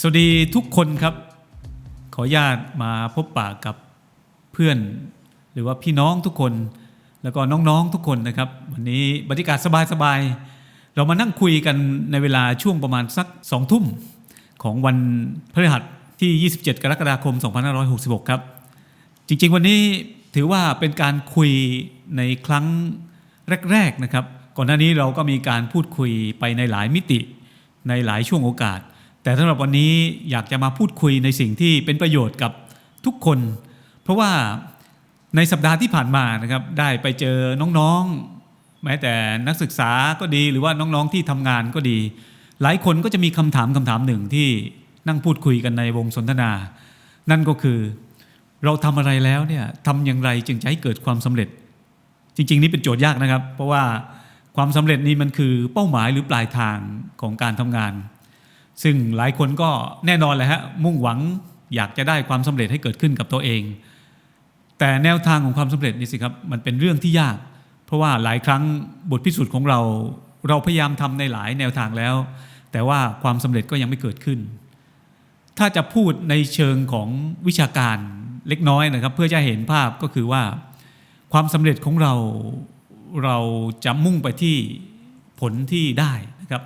สวัสดีทุกคนครับ ขออนุญาตมาพบปะกับเพื่อน หรือว่าพี่น้องทุกคน แล้วก็น้องๆทุกคนนะครับ วันนี้บรรยากาศสบายๆ เรามานั่งคุยกันในเวลาช่วงประมาณสักสองทุ่มของวันพฤหัสที่ 27 กรกฎาคม 2566 ครับ จริงๆ วันนี้ถือว่าเป็นการคุยในครั้งแรกๆนะครับ ก่อนหน้านี้เราก็มีการพูดคุยไปในหลายมิติ ในหลายช่วงโอกาส แต่สำหรับวันนี้อยากจะมาพูดคุยในสิ่งที่เป็นประโยชน์กับทุกคน เพราะว่าในสัปดาห์ที่ผ่านมานะครับได้ไปเจอน้องๆ แม้แต่นักศึกษาก็ดีหรือว่าน้องๆที่ทำงานก็ดี หลายคนก็จะมีคำถามคำถามหนึ่งที่นั่งพูดคุยกันในวงสนทนา นั่นก็คือเราทำอะไรแล้วเนี่ยทำอย่างไรจึงจะให้เกิดความสำเร็จ จริง ๆ นี่เป็นโจทย์ยากนะครับ เพราะว่าความสำเร็จนี่มันคือเป้าหมายหรือปลายทางของการทำงาน ซึ่งหลายคนก็แน่นอนเลยฮะมุ่งหวังอยากจะได้ความสำเร็จให้เกิดขึ้นกับตัวเอง แต่แนวทางของความสำเร็จนี่สิครับมันเป็นเรื่องที่ยาก เพราะว่าหลายครั้งบทพิสูจน์ของเรา เราพยายามทำในหลายแนวทางแล้ว แต่ว่าความสำเร็จก็ยังไม่เกิดขึ้น ถ้าจะพูดในเชิงของวิชาการเล็กน้อยนะครับ เพื่อจะเห็นภาพก็คือว่า ความสำเร็จของเราเราจะมุ่งไปที่ผลที่ได้นะครับ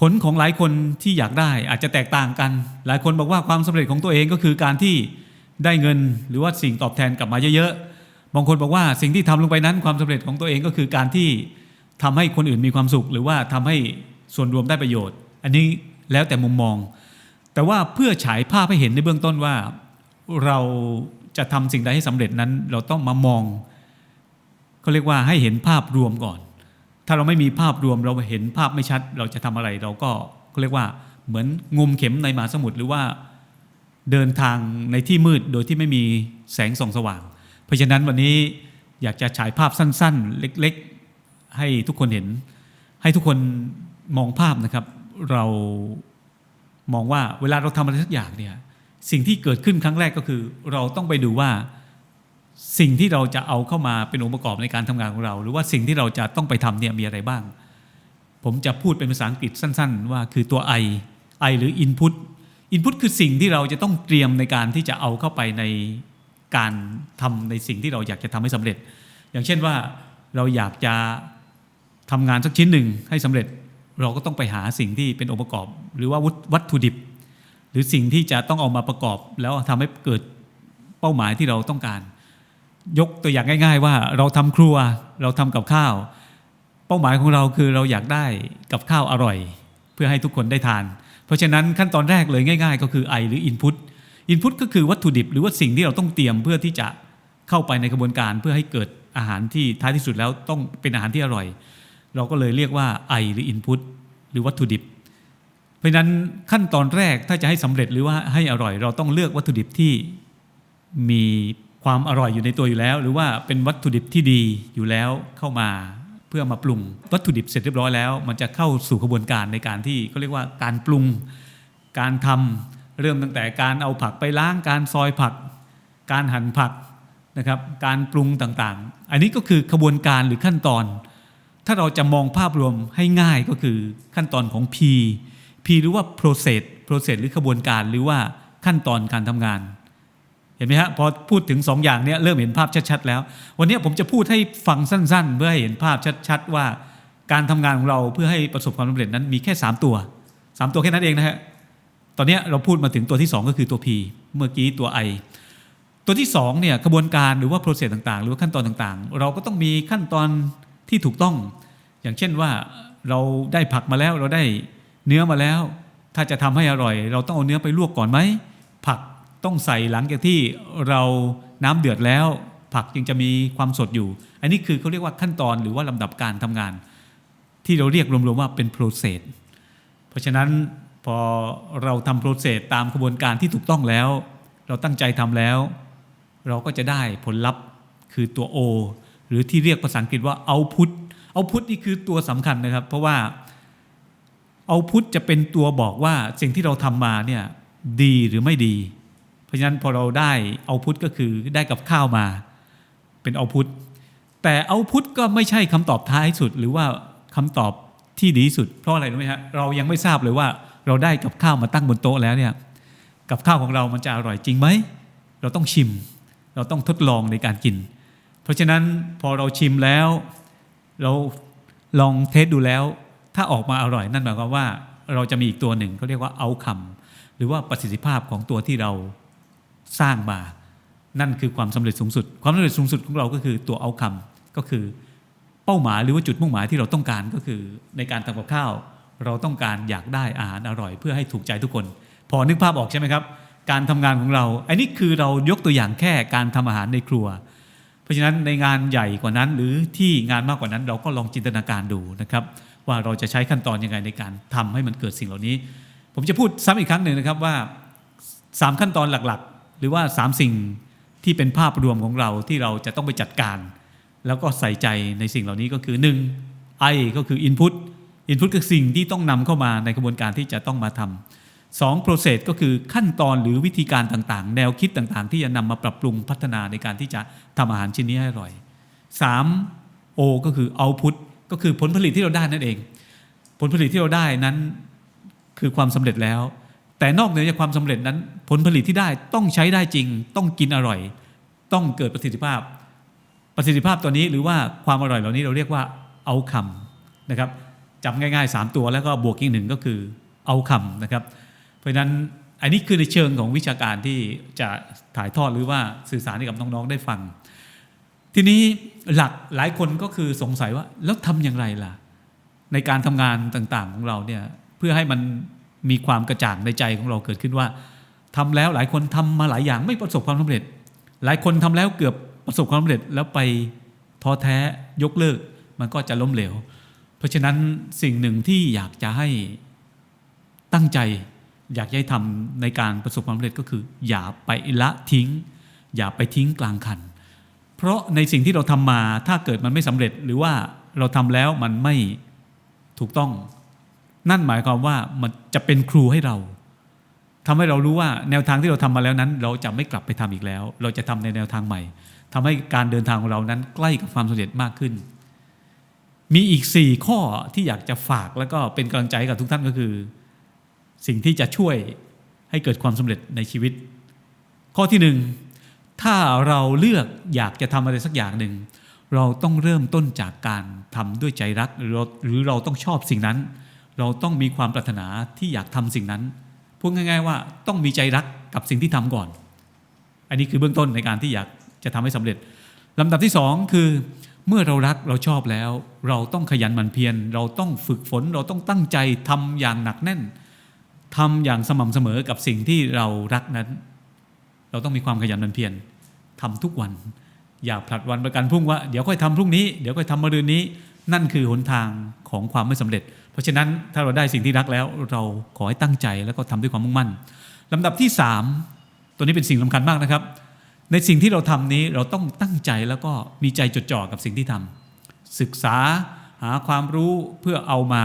ผลของหลายคนที่อยากได้อาจจะแตกต่างกัน หลายคนบอกว่าความสำเร็จของตัวเองก็คือการที่ได้เงินหรือว่าสิ่งตอบแทนกลับมาเยอะๆ บางคนบอกว่าสิ่งที่ทำลงไปนั้นความสำเร็จของตัวเองก็คือการที่ทำให้คนอื่นมีความสุข หรือว่าทำให้ส่วนรวมได้ประโยชน์ อันนี้แล้วแต่มุมมอง แต่ว่าเพื่อฉายภาพให้เห็นในเบื้องต้นว่าเราจะทำสิ่งใดให้สำเร็จนั้น เราต้องมามองเขาเรียกว่าให้เห็นภาพรวมก่อน ถ้าเราไม่มีภาพรวมเราเห็นภาพไม่ชัด เราจะทำอะไรเราก็เขาเรียกว่าเหมือนงมเข็มในมหาสมุทรหรือว่าเดินทางในที่มืดโดยที่ไม่มีแสงส่องสว่าง เพราะฉะนั้นวันนี้อยากจะฉายภาพสั้น ๆ เล็กๆ ให้ทุกคนเห็น ให้ทุกคนมองภาพนะครับ เรามองว่าเวลาเราทำอะไรสักอย่างเนี่ยสิ่งที่เกิดขึ้นครั้งแรกก็คือ เราต้องไปดูว่า สิ่งที่เราจะเอาเข้ามาเป็นองค์ประกอบในการทำงานของเรา หรือว่าสิ่งที่เราจะต้องไปทำเนี่ยมีอะไรบ้าง ผมจะพูดเป็นภาษาอังกฤษสั้น ๆ ว่าคือตัว I I หรือ Input Input คือสิ่งที่เราจะต้องเตรียมในการที่จะเอาเข้าไปในการทำในสิ่งที่เราอยากจะทำให้สำเร็จ อย่างเช่นว่าเราอยากจะทำงานสักชิ้นหนึ่งให้สำเร็จ เราก็ต้องไปหาสิ่งที่เป็นองค์ประกอบ หรือว่าวัตถุดิบ หรือสิ่งที่จะต้องเอามาประกอบ แล้วทำให้เกิดเป้าหมายที่เราต้องการ ยกตัวอย่างง่าย ๆ ว่าเราทำครัวเราทำกับข้าว เป้าหมายของเราคือเราอยากได้กับข้าวอร่อย เพื่อให้ทุกคนได้ทาน เพราะฉะนั้นขั้นตอนแรกเลยง่าย ๆ ก็คือ I หรือ Input Input ก็คือวัตถุดิบ หรือว่าสิ่งที่เราต้องเตรียมเพื่อที่จะเข้าไปในกระบวนการเพื่อให้เกิดอาหารที่ท้ายที่สุดแล้วต้องเป็นอาหารที่อร่อย เราก็เลยเรียกว่า I หรือ Input หรือวัตถุดิบ เพราะฉะนั้นขั้นตอนแรกถ้าจะให้สำเร็จหรือว่าให้อร่อย เราต้องเลือกวัตถุดิบที่มี ความอร่อยอยู่ในตัวอยู่แล้ว หรือว่าเป็นวัตถุดิบที่ดีอยู่แล้วเข้ามาเพื่อมาปรุง วัตถุดิบเสร็จเรียบร้อยแล้ว มันจะเข้าสู่กระบวนการในการที่เขาเรียกว่าการปรุง การทำเริ่มตั้งแต่การเอาผักไปล้างการซอยผัก การหั่นผักนะครับการปรุงต่างๆ อันนี้ก็คือขบวนการหรือขั้นตอน ถ้าเราจะมองภาพรวมให้ง่ายก็คือขั้นตอนของ P P หรือว่า process process หรือขบวนการหรือว่าขั้นตอนการทำงาน เห็นไหมฮะพอพูดถึง2ออย่างเนี้ยเริ่มเห็นภาพชัดๆแล้ว วันนี้ผมจะพูดให้ฟังสั้น ๆ เพื่อให้เห็นภาพชัดๆว่าการทำงานของเราเพื่อให้ประสบความสำเร็จนั้นมีแค่ 3 ตัว 3 ตัวแค่นั้นเองนะฮะตอนนี้เราพูดมาถึงตัวที่ 2 ก็คือตัว P เมื่อกี้ตัว I ตัวที่2เนี่ยกระบวนการหรือว่า process ต่างๆ หรือว่าขั้นตอนต่างๆ เราก็ต้องมีขั้นตอนที่ถูกต้อง อย่างเช่นว่าเราได้ผักมาแล้วเราได้เนื้อมาแล้ว ถ้าจะทำให้อร่อย เราต้องเอาเนื้อไปลวกก่อนไหมผัก ต้องใส่หลังจากที่เราน้ำเดือดแล้ว ผักจึงจะมีความสดอยู่ อันนี้คือเขาเรียกว่าขั้นตอนหรือว่าลำดับการทำงาน ที่เราเรียกรวมๆว่าเป็น process เพราะฉะนั้นพอเราทำ process ตามกระบวนการที่ถูกต้องแล้ว เราตั้งใจทำแล้ว เราก็จะได้ผลลัพธ์คือตัว O หรือที่เรียกภาษาอังกฤษว่า output output นี่คือตัวสำคัญนะครับ เพราะว่า output จะเป็นตัวบอกว่าสิ่งที่เราทำมาเนี่ยดีหรือไม่ดี เพราะฉะนั้นพอเราได้ output ก็คือได้กับข้าวมา เป็น output แต่ output ก็ไม่ใช่คำตอบท้ายสุด หรือว่าคำตอบที่ดีสุด เพราะอะไรรู้ไหมฮะเรายังไม่ทราบเลยว่าเราได้กับข้าวมาตั้งบนโต๊ะแล้วเนี่ยกับข้าวของเรามันจะอร่อยจริงไหมเราต้องชิม เราต้องทดลองในการกิน เพราะฉะนั้นพอเราชิมแล้ว เราลองเทสดูแล้ว ถ้าออกมาอร่อยนั่นหมายความว่า เราจะมีอีกตัวหนึ่งเขาเรียกว่าเอาคำหรือว่าประสิทธิภาพของตัวที่เรา สร้างมา นั่นคือความสำเร็จสูงสุด ความสำเร็จสูงสุดของเราก็คือตัวเอาคำก็คือเป้าหมายหรือว่าจุดมุ่งหมายที่เราต้องการก็คือในการทำกับข้าว เราต้องการอยากได้อาหารอร่อย เพื่อให้ถูกใจทุกคน พอนึกภาพออกใช่ไหมครับ การทำงานของเรา อันนี้คือเรายกตัวอย่างแค่การทำอาหารในครัว เพราะฉะนั้นในงานใหญ่กว่านั้น หรือที่งานมากกว่านั้นเราก็ลองจินตนาการดูนะครับว่าเราจะใช้ขั้นตอนยังไงในการทำให้มันเกิดสิ่งเหล่านี้ ผมจะพูดซ้ำอีกครั้งหนึ่งนะครับว่า 3 ขั้นตอนหลักๆ หรือว่า 3 สิ่งที่เป็นภาพรวมของเราที่เราจะต้องไปจัดการ แล้วก็ใส่ใจในสิ่งเหล่านี้ก็คือ 1. I ก็คือ Input Input คือสิ่งที่ต้องนำเข้ามาในกระบวนการที่จะต้องมาทำสอง process ก็คือขั้นตอนหรือวิธีการต่างๆ แนวคิดต่างๆ ที่จะนำมาปรับปรุงพัฒนาในการที่จะทำอาหารชิ้นนี้ให้อร่อย 3. O ก็คือ output ก็คือผลผลิตที่เราได้นั่นเอง ผลผลิตที่เราได้นั้นคือความสำเร็จแล้ว แต่นอกเหนือจากความสำเร็จนั้น ผลผลิตที่ได้ต้องใช้ได้จริง ต้องกินอร่อย ต้องเกิดประสิทธิภาพ ประสิทธิภาพตัวนี้หรือว่าความอร่อยเหล่านี้เราเรียกว่าเอาคำนะครับจำง่าย ๆ 3 ตัวแล้วก็บวกอีกหนึ่งก็คือเอาคำนะครับ เพราะฉะนั้นอันนี้คือในเชิงของวิชาการที่จะถ่ายทอดหรือว่าสื่อสารให้กับน้องๆได้ฟัง ทีนี้หลักหลายคนก็คือสงสัยว่าแล้วทำอย่างไรล่ะ ในการทำงานต่างๆของเราเนี่ยเพื่อให้มัน มีความกระจ่างในใจของเราเกิดขึ้นว่าทำแล้วหลายคนทำมาหลายอย่างไม่ประสบความสำเร็จ หลายคนทำแล้วเกือบประสบความสำเร็จแล้วไปท้อแท้ยกเลิกมันก็จะล้มเหลว เพราะฉะนั้นสิ่งหนึ่งที่อยากจะให้ตั้งใจ อยากให้ทำในการประสบความสำเร็จก็คือ อย่าไปละทิ้ง อย่าไปทิ้งกลางคัน เพราะในสิ่งที่เราทำมาถ้าเกิดมันไม่สำเร็จ หรือว่าเราทำแล้วมันไม่ถูกต้อง นั่นหมายความว่ามันจะเป็นครูให้เราทำให้เรารู้ว่าแนวทางที่เราทำมาแล้วนั้น เราจะไม่กลับไปทำอีกแล้ว เราจะทำในแนวทางใหม่ทำให้การเดินทางของเรานั้นใกล้กับความสำเร็จมากขึ้น มีอีก 4 ข้อที่อยากจะฝากแล้วก็เป็นกำลังใจกับทุกท่านก็คือ สิ่งที่จะช่วยให้เกิดความสำเร็จในชีวิต ข้อที่หนึ่งถ้าเราเลือกอยากจะทำอะไรสักอย่างหนึ่งเราต้องเริ่มต้นจากการทำด้วยใจรักหรือเราต้องชอบสิ่งนั้น เราต้องมีความปรารถนาที่อยากทำสิ่งนั้นพูดง่าย ๆ ว่าต้องมีใจรักกับสิ่งที่ทำก่อน อันนี้คือเบื้องต้นในการที่อยากจะทำให้สำเร็จลำดับที่สองคือ เมื่อเรารักเราชอบแล้ว เราต้องขยันหมั่นเพียรเราต้องฝึกฝน เราต้องตั้งใจทำอย่างหนักแน่นทำอย่างสม่ำเสมอกับสิ่งที่เรารักนั้น เราต้องมีความขยันหมั่นเพียรทำทุกวัน อย่าผลัดวันประกันพรุ่งว่าเดี๋ยวค่อยทำพรุ่งนี้เดี๋ยวค่อยทำมะรืนนี้ นั่นคือหนทางของความไม่สำเร็จ เพราะฉะนั้นถ้าเราได้สิ่งที่รักแล้ว เราขอให้ตั้งใจแล้วก็ทำด้วยความมุ่งมั่นลำดับที่สามตัวนี้เป็นสิ่งสำคัญมากนะครับ ในสิ่งที่เราทำนี้เราต้องตั้งใจแล้วก็มีใจจดจ่อกับสิ่งที่ทำศึกษาหาความรู้เพื่อเอามา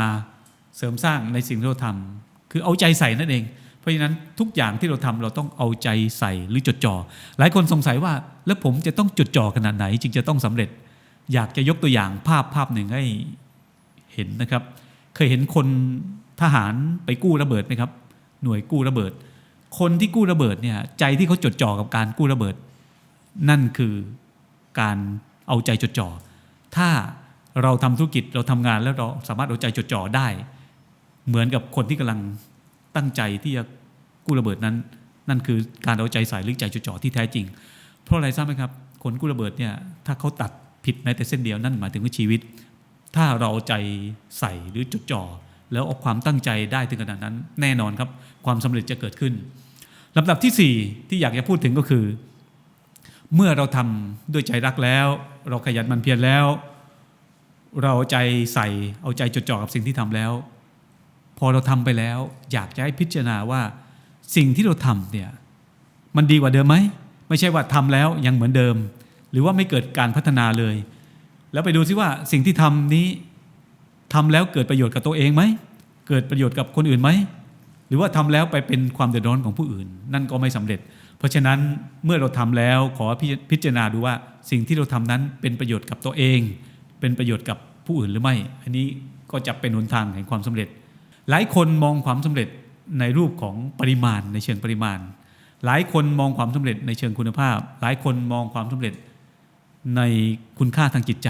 เสริมสร้างในสิ่งที่เราทำคือเอาใจใส่นั่นเอง เพราะฉะนั้นทุกอย่างที่เราทำเราต้องเอาใจใส่หรือจดจ่อหลายคนสงสัยว่าแล้วผมจะต้องจดจ่อขนาดไหน จึงจะต้องสำเร็จ อยากจะยกตัวอย่างภาพภาพหนึ่งให้เห็นนะครับ เคยเห็นคนทหารไปกู้ระเบิดไหมครับ หน่วยกู้ระเบิด คนที่กู้ระเบิดเนี่ยใจที่เขาจดจ่อกับการกู้ระเบิด นั่นคือการเอาใจจดจ่อ ถ้าเราทำธุรกิจเราทำงานแล้วเราสามารถเอาใจจดจ่อได้ เหมือนกับคนที่กำลังตั้งใจที่จะกู้ระเบิดนั้น นั่นคือการเอาใจใส่หรือใจจดจ่อที่แท้จริง เพราะอะไรทราบไหมครับ คนกู้ระเบิดเนี่ยถ้าเขาตัดผิดแม้แต่เส้นเดียวนั่นหมายถึงว่าชีวิต ถ้าเราใจใส่หรือจดจ่อแล้วเอาความตั้งใจได้ถึงขนาดนั้น แน่นอนครับ ความสำเร็จจะเกิดขึ้นลำดับที่สี่ที่อยากจะพูดถึงก็คือ เมื่อเราทำด้วยใจรักแล้ว เราขยันมันเพียรแล้ว เราใจใส่เอาใจจดจ่อกับสิ่งที่ทำแล้ว พอเราทำไปแล้ว อยากจะให้พิจารณาว่าสิ่งที่เราทำเนี่ยมันดีกว่าเดิมไหมไม่ใช่ว่าทำแล้วยังเหมือนเดิม หรือว่าไม่เกิดการพัฒนาเลย แล้วไปดูซิว่าสิ่งที่ทำนี้ทำแล้วเกิดประโยชน์กับตัวเองไหม เกิดประโยชน์กับคนอื่นไหม หรือว่าทำแล้วไปเป็นความเดือดร้อนของผู้อื่น นั่นก็ไม่สำเร็จ เพราะฉะนั้นเมื่อเราทำแล้วขอพิจารณาดูว่าสิ่งที่เราทำนั้นเป็นประโยชน์กับตัวเอง เป็นประโยชน์กับผู้อื่นหรือไม่ อันนี้ก็จะเป็นหนทางแห่งความสำเร็จ หลายคนมองความสำเร็จในรูปของปริมาณในเชิงปริมาณ หลายคนมองความสำเร็จในเชิงคุณภาพ หลายคนมองความสำเร็จ ในคุณค่าทางจิตใจ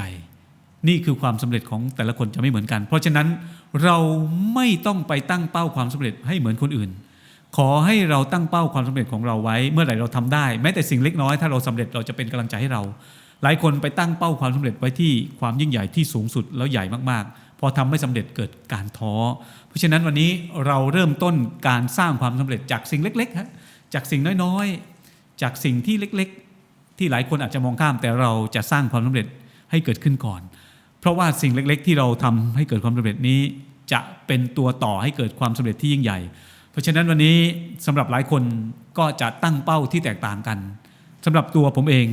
นี่คือความสำเร็จของแต่ละคนจะไม่เหมือนกัน เพราะฉะนั้นเราไม่ต้องไปตั้งเป้าความสำเร็จให้เหมือนคนอื่น ขอให้เราตั้งเป้าความสำเร็จของเราไว้ เมื่อไหร่เราทำได้ แม้แต่สิ่งเล็กน้อยถ้าเราสำเร็จเราจะเป็นกำลังใจให้เรา หลายคนไปตั้งเป้าความสำเร็จไว้ที่ความยิ่งใหญ่ที่สูงสุดแล้วใหญ่มากๆพอทำไม่สำเร็จเกิดการท้อ เพราะฉะนั้นวันนี้เราเริ่มต้นการสร้างความสำเร็จจากสิ่งเล็กๆจากสิ่งน้อยๆ จากสิ่งที่เล็กๆ ที่หลายคนอาจจะมองข้ามแต่เราจะสร้างความสำเร็จให้เกิดขึ้นก่อน เพราะว่าสิ่งเล็ก ๆ ที่เราทำให้เกิดความสำเร็จนี้ จะเป็นตัวต่อให้เกิดความสำเร็จที่ยิ่งใหญ่ เพราะฉะนั้นวันนี้สำหรับหลายคนก็จะตั้งเป้าที่แตกต่างกันสำหรับตัวผมเอง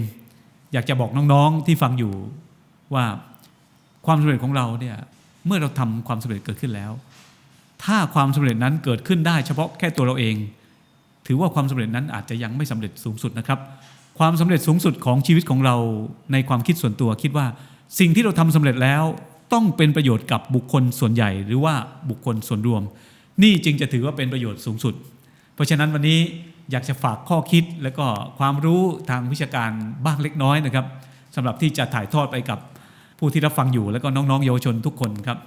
อยากจะบอกน้องๆที่ฟังอยู่ว่าความสำเร็จของเราเนี่ยเมื่อเราทำความสำเร็จเกิดขึ้นแล้ว ถ้าความสำเร็จนั้นเกิดขึ้นได้เฉพาะแค่ตัวเราเอง ถือว่าความสำเร็จนั้นอาจจะยังไม่สำเร็จสูงสุดนะครับ ความสำเร็จสูงสุดของชีวิตของเราในความคิดส่วนตัวคิดว่า สิ่งที่เราทำสำเร็จแล้วต้องเป็นประโยชน์กับบุคคลส่วนใหญ่ หรือว่าบุคคลส่วนรวม นี่จึงจะถือว่าเป็นประโยชน์สูงสุด เพราะฉะนั้นวันนี้อยากจะฝากข้อคิดและก็ความรู้ทางวิชาการบ้างเล็กน้อยนะครับสำหรับที่จะถ่ายทอดไปกับผู้ที่รับฟังอยู่ และก็น้องๆเยาวชนทุกคนครับ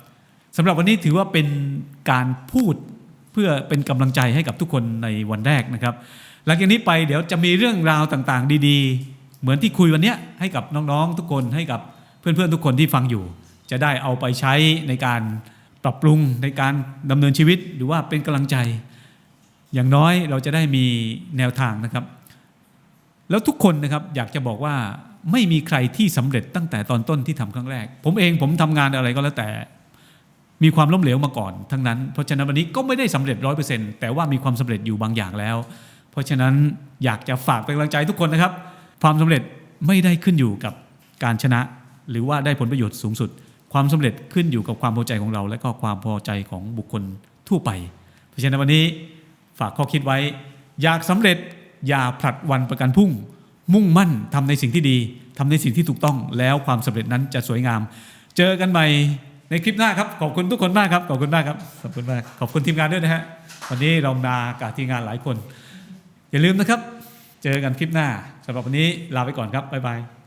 สำหรับวันนี้ถือว่าเป็นการพูดเพื่อเป็นกำลังใจให้กับทุกคนในวันแรกนะครับ หลังจากนี้ไปเดี๋ยวจะมีเรื่องราวต่างๆ ดีๆ เหมือนที่คุยวันนี้ให้กับน้องๆทุกคนให้กับเพื่อนๆทุกคนที่ฟังอยู่ จะได้เอาไปใช้ในการปรับปรุงในการดำเนินชีวิตหรือว่าเป็นกำลังใจ อย่างน้อยเราจะได้มีแนวทางนะครับ แล้วทุกคนนะครับอยากจะบอกว่าไม่มีใครที่สำเร็จตั้งแต่ตอนต้นที่ทำครั้งแรก ผมเองผมทำงานอะไรก็แล้วแต่ มีความล้มเหลวมาก่อน ทั้งนั้นเพราะฉะนั้นวันนี้ก็ไม่ได้สำเร็จร้อยเปอร์เซ็นต์แต่ว่ามีความสำเร็จอยู่บางอย่างแล้ว เพราะฉะนั้นอยากจะฝากเป็นกำลังใจทุกคนนะครับ ความสำเร็จไม่ได้ขึ้นอยู่กับการชนะ หรือว่าได้ผลประโยชน์สูงสุด ความสำเร็จขึ้นอยู่กับความพอใจของเรา และก็ความพอใจของบุคคลทั่วไป เพราะฉะนั้นวันนี้ฝากข้อคิดไว้ อยากสำเร็จอย่าผลัดวันประกันพรุ่ง มุ่งมั่นทำในสิ่งที่ดีทำในสิ่งที่ถูกต้องแล้วความสำเร็จนั้นจะสวยงาม เจอกันใหม่ในคลิปหน้าครับขอบคุณทุกคนมากครับขอบคุณมากครับขอบคุณมากขอบคุณทีมงานด้วยนะฮะวันนี้เรามากับทีมงานหลายคน อย่าลืมนะครับ เจอกันคลิปหน้าสำหรับวันนี้ลาไปก่อนครับบ๊ายบาย